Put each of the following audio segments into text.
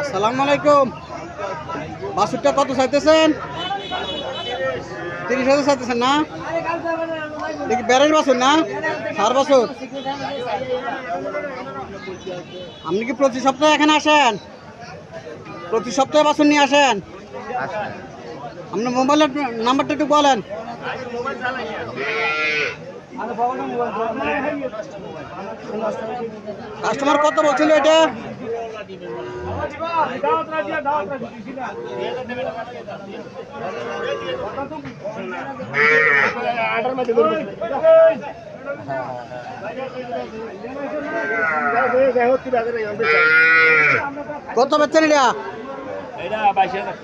আসসালামু আলাইকুম। বাসুরটা কত চাইতেছেন? তিরিশ হাজার চাইতেছেন না? দেখি ব্যারের বাসুর না? সার বাসুর আপনি কি প্রতি সপ্তাহে এখানে আসেন? প্রতি সপ্তাহে বাসুর নিয়ে আসেন। আপনার মোবাইলের নাম্বারটা একটু বলেন। কাস্টমার কত বলছিল এটা? কত বেচছেন এটা?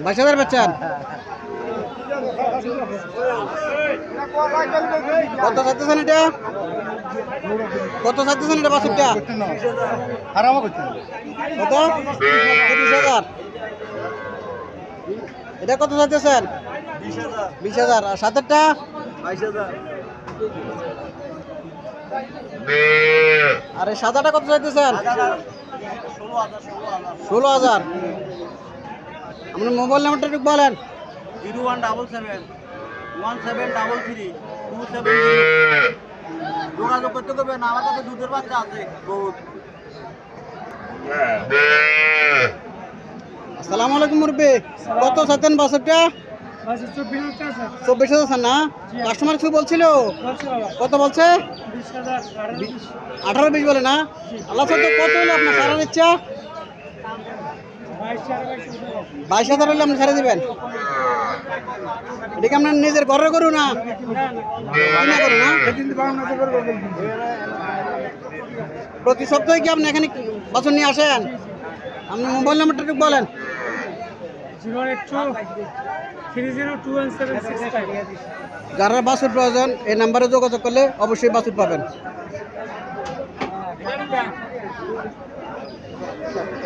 বাইশ হাজার। বেচছেন? কত চাইতেছেন এটা? কত চাইতেছেন এটা বাসুরটা? কত? তিরিশ হাজার। এটা কত চাইতেছেন বিশ হাজার। আর সাতেরটা? আর এই সাদাটা কত চাইতেছেন ষোলো হাজার। আপনার মোবাইল নাম্বারটা একটু বলেন। Zero one double seven one seven double three two seven যোগাযোগ করতে করবেন আমার কাছে দুধের বাচ্চা আছে বহুত আসসালামু আলাইকুম মুরব্বী কত চাইতেন বাসুরটা চব্বিশ হাজার না? কাস্টমার কিছু বলছিল? কত বলছে? আঠারো বিশ। বলে না? আল্লাহ কত হলো আপনার সারার ইচ্ছা বাইশ হাজার হলে আপনি ছেড়ে দেবেন? এদিকে আপনার নিজের ঘরে করু না? কিনা করু না? প্রতি সপ্তাহে কি আপনি এখানে বাছর নিয়ে আসেন? আপনি মোবাইল নাম্বারটা একটু বলেন। যারা বাসুর প্রয়োজন এই নাম্বারে যোগাযোগ করলে অবশ্যই বাসুর পাবেন।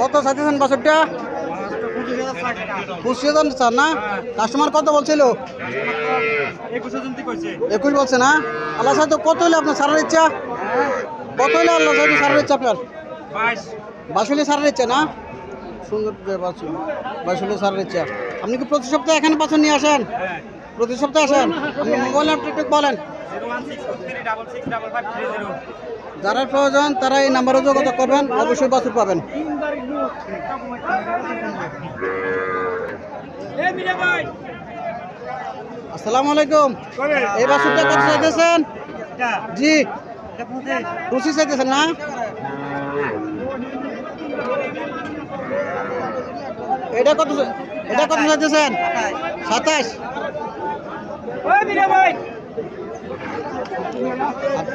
কত চাইতেছেন বাসুরটা পঁচিশ হাজার স্যার না? কাস্টমার কত বলছিল? একুশ বলছে না? আল্লাহ সাহেব কত হলে আপনার সারার ইচ্ছা? কত হলে আল্লাহ সাহেব সারার ইচ্ছা আপনার? বাইশ। বাসুলি সারার ইচ্ছা না? সুন্দর বাসুলি বাসুলি সারার ইচ্ছা। আপনি কি প্রতি সপ্তাহে এখানে বাছর নিয়ে আসেন? প্রতি সপ্তাহে আসেন? আপনি মোবাইল একটু বলেন। যারা প্রয়োজন তারা এই নাম্বারে যোগাযোগ করবেন, অবশ্যই বাছুর পাবেন। আসসালামু আলাইকুম। এই বাছুরটা কত চাইতেছেন? জি। পঁচিশ চাইতেছেন না? এটা কত এটা কত চাইতেছেন? সাতাশ। আর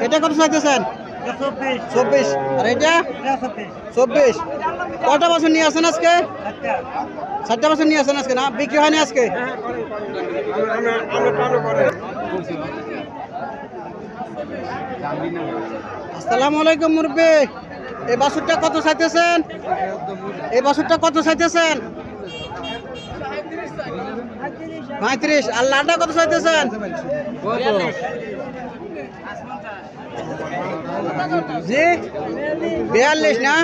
এটা কত চাইতেছেন? চব্বিশ। আর এটা? চব্বিশ। কটা বছর নিয়ে আসেন আজকে? চারটা বছর নিয়ে আসেন আজকে, না? বিক্রি হয়নি আজকে? আসসালামু আলাইকুম মুরব্বী। এই বাছুরটা কত চাইতেছেন? এই বাছুরটা কত চাইতেছেন? পঁয়ত্রিশ। আর লালটা কত চাইতেছেন? জি, বিয়াল্লিশ না?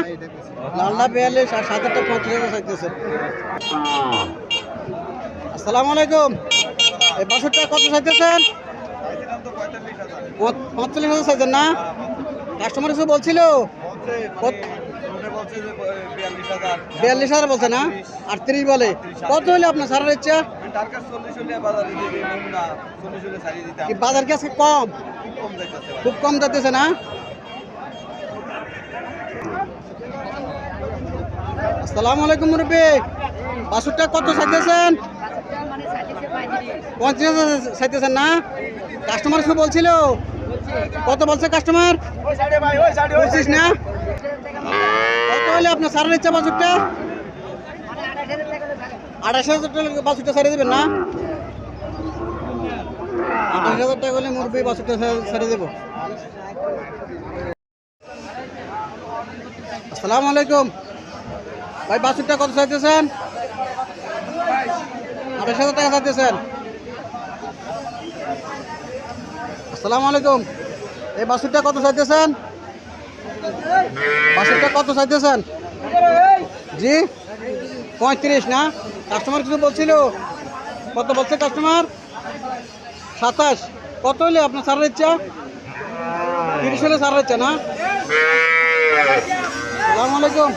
লালটা বিয়াল্লিশ আর সাত আটটা পঁয়ত্রিশ হাজার চাইতেছে। আসসালামু আলাইকুম। এই বাসুরটা কত চাইতেছেন? পঁয়- পঁয়তাল্লিশ হাজার চাইছেন না? কাস্টমার কিছু বলছিল? বিয়াল্লিশ হাজার বলছে না? আটত্রিশ বলে। কত হলে আপনার সারার ইচ্ছা? বাজার কি আজকে কম? খুব কম যাইতেছে না? আসসালামু আলাইকুম মুরব্বী। বাসুরটা কত চাইতেছেন? পঁয়ত্রিশ হাজার চাইতেছেন না? কাস্টমার কিছু বলছিল। কত বলছে কাস্টমার? পঁচিশ না? হলে আপনার আঠাশ হাজার টাকা সারিয়ে দেবেন না? আঠাশ হাজার টাকা হলে মুরব্বী বাসুরটা সারিয়ে দেবো। আসসালামু আলাইকুম। ভাই বাসুরটা কত চাইতেছেন আঠাশ হাজার টাকা চাইতেছেন আসসালামু আলাইকুম। এই বাসুরটা কত চাইতেছেন বাসুরটা কত চাইতেছেন? জি? পঁয়ত্রিশ না? কাস্টমার কিছু বলছিল? কত বলছে কাস্টমার সাতাশ। কত হলে আপনার সারের ইচ্ছা তিরিশ হলে সারের ইচ্ছা না? সালাম আলাইকুম।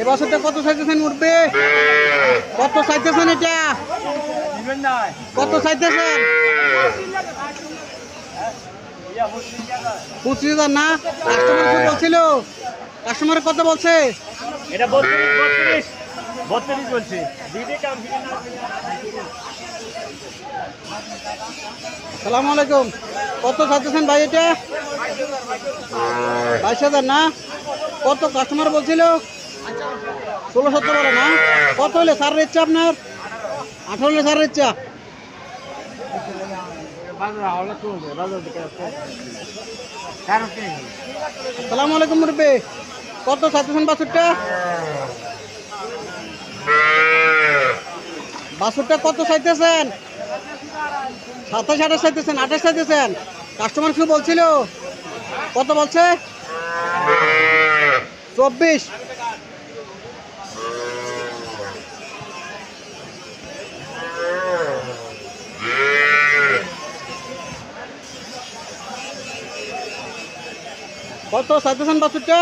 এ বছরটা কত চাইতেছেন উঠবে কত চাইতেছেন এটা? কত চাইতেছেন? পঁচিশ হাজার না? কাস্টমার কি বলছিল। কাস্টমার কত বলছে। এটা বত্রিশ বত্রিশ বত্রিশ সালাম আলাইকুম। কত চাইতেছেন ভাই এটা? বাইশ হাজার না? কত কাস্টমার বলছিল? ষোলো সত্তর বলে না? কত হলে সারের ইচ্ছা আপনার? আঠারো হলে সারের ইচ্ছা। সালাম আলাইকুম মুরব্বী। কত চাইতেছেন বাছুরটা? বাছুরটা কত চাইতেছেন সাতাশ, আঠাশ চাইতেছেন আঠাশ চাইতেছেন কাস্টমার কিছু বলছিল? কত বলছে? চব্বিশ। কত? সাজেশন বাছুরটা